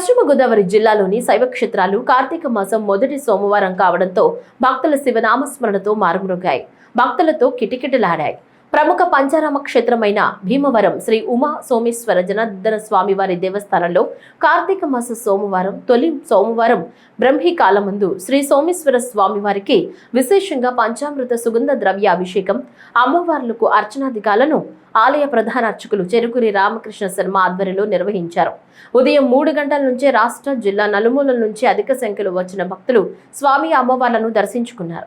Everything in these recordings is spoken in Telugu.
పశ్చిమ గోదావరి జిల్లాలోని శైవ క్షేత్రాలు కార్తీక మాసం మొదటి సోమవారం కావడంతో భక్తుల శివనామస్మరణతో మారుమ్రోగాయి. భక్తులతో కిటకిటలాడాయి. ప్రముఖ పంచారామ క్షేత్రమైన భీమవరం శ్రీ ఉమా సోమేశ్వర జనార్దన స్వామివారి దేవస్థానంలో కార్తీక మాస సోమవారం తొలి సోమవారం బ్రహ్మీ కాలమందు శ్రీ సోమేశ్వర స్వామివారికి విశేషంగా పంచామృత సుగంధ ద్రవ్య అభిషేకం అమ్మవార్లకు అర్చనాధికాలను ఆలయ ప్రధాన అర్చకులు చెరుకురి రామకృష్ణ శర్మ ఆధ్వర్యంలో నిర్వహించారు. ఉదయం మూడు గంటల నుంచే రాష్ట్ర జిల్లా నలుమూలల నుంచి అధిక సంఖ్యలో వచ్చిన భక్తులు స్వామి అమ్మవార్లను దర్శించుకున్నారు.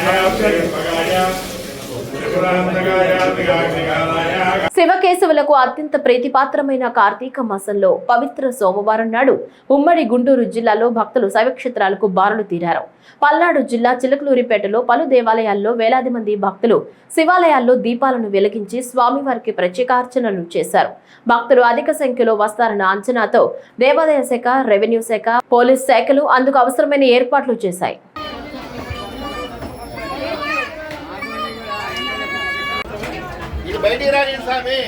శివకేశవులకు అత్యంత ప్రీతిపాత్రమైన కార్తీక మాసంలో పవిత్ర సోమవారం నాడు ఉమ్మడి గుంటూరు జిల్లాలో భక్తులు శైవక్షేత్రాలకు బారులు తీరారు. పల్నాడు జిల్లా చిలకలూరిపేటలో పలు దేవాలయాల్లో వేలాది మంది భక్తులు శివాలయాల్లో దీపాలను వెలిగించి స్వామివారికి ప్రత్యేకార్చనలు చేశారు. భక్తులు అధిక సంఖ్యలో వస్తారన్న అంచనాతో దేవాదాయ శాఖ రెవెన్యూ శాఖ పోలీస్ శాఖలు అందుకు అవసరమైన ఏర్పాట్లు చేశాయి. బయటికి రాని స్వామి?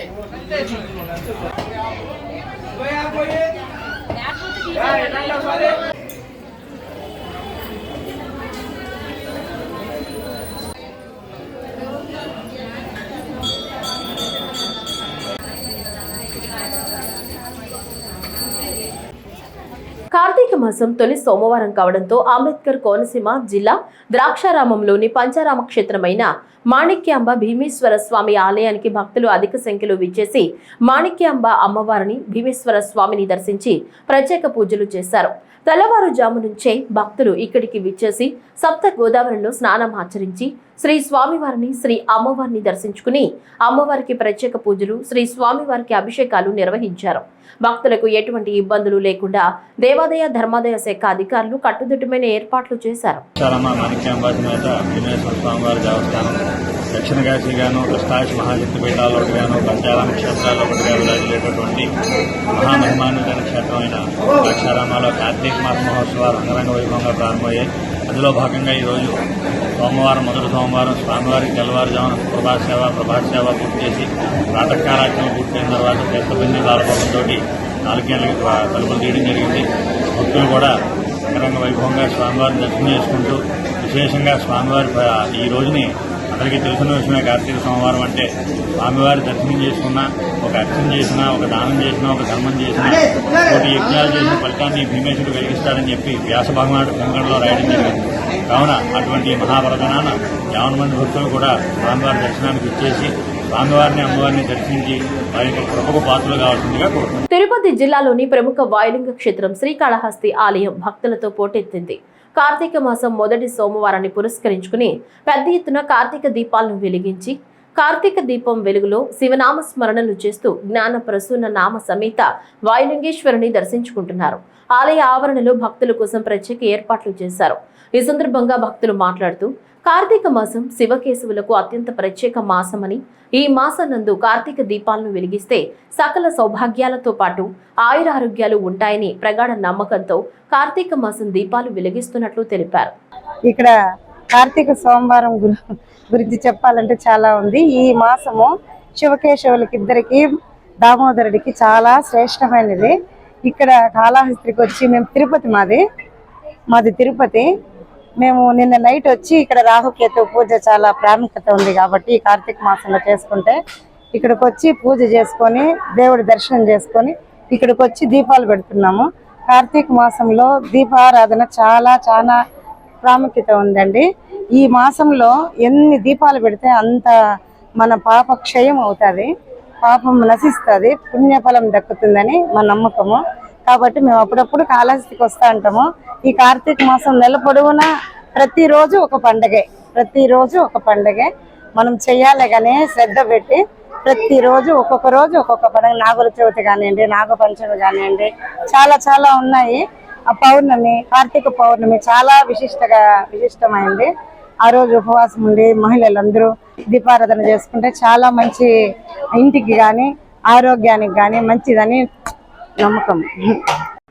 కార్తీక మాసం తొలి సోమవారం కావడంతో అంబేద్కర్ కోనసీమ జిల్లా ద్రాక్షారామంలోని పంచారామ క్షేత్రమైన మాణిక్యాంబ భీమేశ్వర స్వామి ఆలయానికి భక్తులు అధిక సంఖ్యలో విచ్చేసి మాణిక్యాంబ అమ్మవారిని భీమేశ్వర స్వామిని దర్శించి ప్రత్యేక పూజలు చేశారు. తెల్లవారుజాము నుంచే భక్తులు ఇక్కడికి విచ్చేసి సప్త గోదావరిలో స్నానం ఆచరించి శ్రీ స్వామివారిని శ్రీ అమ్మవారిని దర్శించుకుని అమ్మవారికి ప్రత్యేక పూజలు శ్రీ స్వామివారికి అభిషేకాలు నిర్వహించారు. భక్తులకు ఎటువంటి ఇబ్బందులు లేకుండా దేవాదాయ ధర్మాదాయ శాఖ అధికారులు కట్టుదిట్టమైన ఏర్పాట్లు చేశారు. చాలమ్మ మాణిక్యాంబాసి మేత దక్షిణ కాశీగాను కృష్ణాశి మహాశక్తి పీఠాలు ఒకటి గాను పంచారామ క్షేత్రాల్లో ఒకటిగా విరాజిల్లేటటువంటి మహామహిమాన్వితమైన క్షేత్రమైన ద్రాక్షారామాలో కార్తీక మాస మహోత్సవాలు అంగరంగ వైభవంగా ప్రారంభమయ్యాయి. అందులో భాగంగా ఈరోజు సోమవారం మొదటి సోమవారం స్వామివారికి తెల్లవారుజామున ప్రభాత సేవ ప్రభాత సేవ పూర్తి చేసి ప్రాతకాలాక్యం పూర్తయిన తర్వాత తీర్థబిందు దారభోగంతో నాలుగేళ్ళకి తలుపులు తీయడం జరిగింది. భక్తులు కూడా అంగరంగ వైభవంగా స్వామివారిని దర్శనం చేసుకుంటూ విశేషంగా స్వామివారి ఈ రోజుని అందరికీ తెలిసిన విషయమే కార్తీక సోమవారం అంటే స్వామివారి దర్శనం చేసుకున్నా ఒక అర్చన చేసినా ఒక దానం చేసినా ఒక ధర్మం చేసినా ఒకటి యజ్ఞాలు చేసిన ఫలితాన్ని భీమేశ్వరుడు కలిగిస్తాడని చెప్పి వ్యాస భగవానుడు పొంగడంలో రాయడం జరిగింది. కావున అటువంటి మహాపరదనాన యావన మంది భక్తులు కూడా స్వామివారి దర్శనానికి ఇచ్చేసి స్వామివారిని అమ్మవారిని దర్శించి వారి యొక్క కృపకు పాత్రలు కావాల్సిందిగా కోరుతున్నాను తిరుపతి జిల్లాలోని ప్రముఖ వాయులింగ క్షేత్రం శ్రీకాళహస్తి ఆలయం భక్తులతో పోటెత్తింది. కార్తీక మాసం మొదటి సోమవారాన్ని పురస్కరించుకుని పెద్ద ఎత్తున కార్తీక దీపాలను వెలిగించి కార్తీక దీపం వెలుగులో శివనామ స్మరణలు చేస్తూ జ్ఞాన ప్రసూన నామ సమేత వాయులింగేశ్వరుని దర్శించుకుంటున్నారు. ఆలయ ఆవరణలో భక్తుల కోసం ప్రత్యేక ఏర్పాట్లు చేశారు. ఈ సందర్భంగా భక్తులు మాట్లాడుతూ కార్తీక మాసం శివకేశవులకు అత్యంత ప్రత్యేక మాసమని ఈ మాసనందు కార్తీక దీపాలను వెలిగిస్తే సకల సౌభాగ్యాలతో పాటు ఆయురారోగ్యాలు ఉంటాయని ప్రగాఢ నమ్మకంతో కార్తీక మాసం దీపాలు వెలిగిస్తున్నట్లు తెలిపారు. ఇక్కడ కార్తీక సోమవారం గురించి చెప్పాలంటే చాలా ఉంది. ఈ మాసము శివకేశవులకి ఇద్దరికి దామోదరుడికి చాలా శ్రేష్టమైనది. ఇక్కడ కాళహస్తికి వచ్చి మేము తిరుపతి మాది. మాది తిరుపతి. మేము నిన్న నైట్ వచ్చి ఇక్కడ రాహుకేతు పూజ చాలా ప్రాముఖ్యత ఉంది కాబట్టి ఈ కార్తీక మాసంలో చేసుకుంటే ఇక్కడికి వచ్చి పూజ చేసుకొని దేవుడి దర్శనం చేసుకొని ఇక్కడికి వచ్చి దీపాలు పెడుతున్నాము. కార్తీక మాసంలో దీపారాధన చాలా చాలా ప్రాముఖ్యత ఉందండి. ఈ మాసంలో ఎన్ని దీపాలు పెడితే అంత మన పాప క్షయం అవుతుంది పాపం నశిస్తుంది పుణ్యఫలం దక్కుతుందని మా నమ్మకము. కాబట్టి మేము అప్పుడప్పుడు కాళహస్తికి వస్తూ ఉంటాము. ఈ కార్తీక మాసం నెల పొడవునా ప్రతిరోజు ఒక పండగే. ప్రతిరోజు ఒక పండగే. మనం చెయ్యాలి కానీ శ్రద్ధ పెట్టి ప్రతిరోజు ఒక్కొక్క రోజు ఒక్కొక్క పండుగ. నాగుల చవితి కానివ్వండి నాగపంచమి కానివ్వండి చాలా చాలా ఉన్నాయి. ఆ పౌర్ణమి కార్తీక పౌర్ణమి చాలా విశిష్టగా విశిష్టమైంది. ఆ రోజు ఉపవాసం ఉండి మహిళలందరూ దీపారాధన చేసుకుంటే చాలా మంచి ఇంటికి కానీ ఆరోగ్యానికి కానీ మంచిదని నమ్మకం.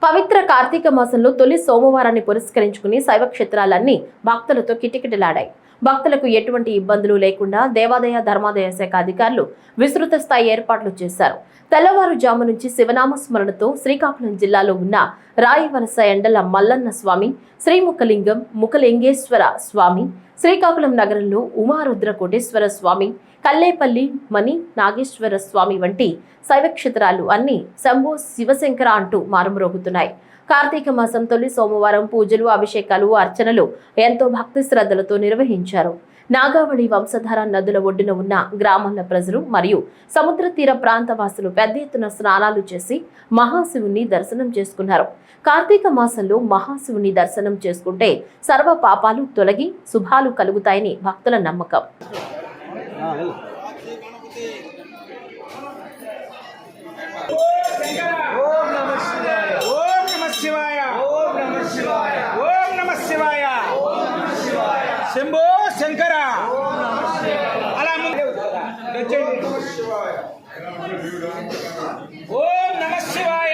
పవిత్ర కార్తీక మాసంలో తొలి సోమవారాన్ని పురస్కరించుకుని శైవ క్షేత్రాలన్నీ భక్తులతో కిటకిటలాడాయి. భక్తులకు ఎటువంటి ఇబ్బందులు లేకుండా దేవాదాయ ధర్మాదాయ శాఖ అధికారులు విస్తృత స్థాయి ఏర్పాట్లు చేశారు. తెల్లవారుజాము నుంచి శివనామ స్మరణతో శ్రీకాకుళం జిల్లాలో ఉన్న రాయవలస ఎండల మల్లన్న స్వామి శ్రీముఖలింగం ముఖలింగేశ్వర స్వామి శ్రీకాకుళం నగరంలో ఉమారుద్ర కోటేశ్వర స్వామి కల్లేపల్లి మణి నాగేశ్వర స్వామి వంటి శైవక్షేత్రాలు అన్ని శంభో శివశంకర అంటూ మారుమ్రోగుతున్నాయి. కార్తీక మాసం తొలి సోమవారం పూజలు అభిషేకాలు అర్చనలు ఎంతో భక్తి శ్రద్ధలతో నిర్వహించారు. నాగావళి వంశధార నదుల ఒడ్డున ఉన్న గ్రామాల ప్రజలు మరియు సముద్ర తీర ప్రాంత వాసులు పెద్ద ఎత్తున స్నానాలు చేసి మహాశివుని దర్శనం చేసుకున్నారు. కార్తీక మాసంలో మహాశివుని దర్శనం చేసుకుంటే సర్వ పాపాలు తొలగి శుభాలు కలుగుతాయని భక్తుల నమ్మకం. ಹಾಂ ಹೇಳು ಓಂ ನಮಃ ಶಿವಾಯ ಓಂ ನಮಃ ಶಿವಾಯ ಓಂ ನಮಃ ಶಿವಾಯ ಓಂ ನಮಃ ಶಿವಾಯ ಶಂಭೋ ಶಂಕರ ಅಲ್ಲ ಮುಂದೆ ಓಂ ನಮಃ ಶಿವಾಯ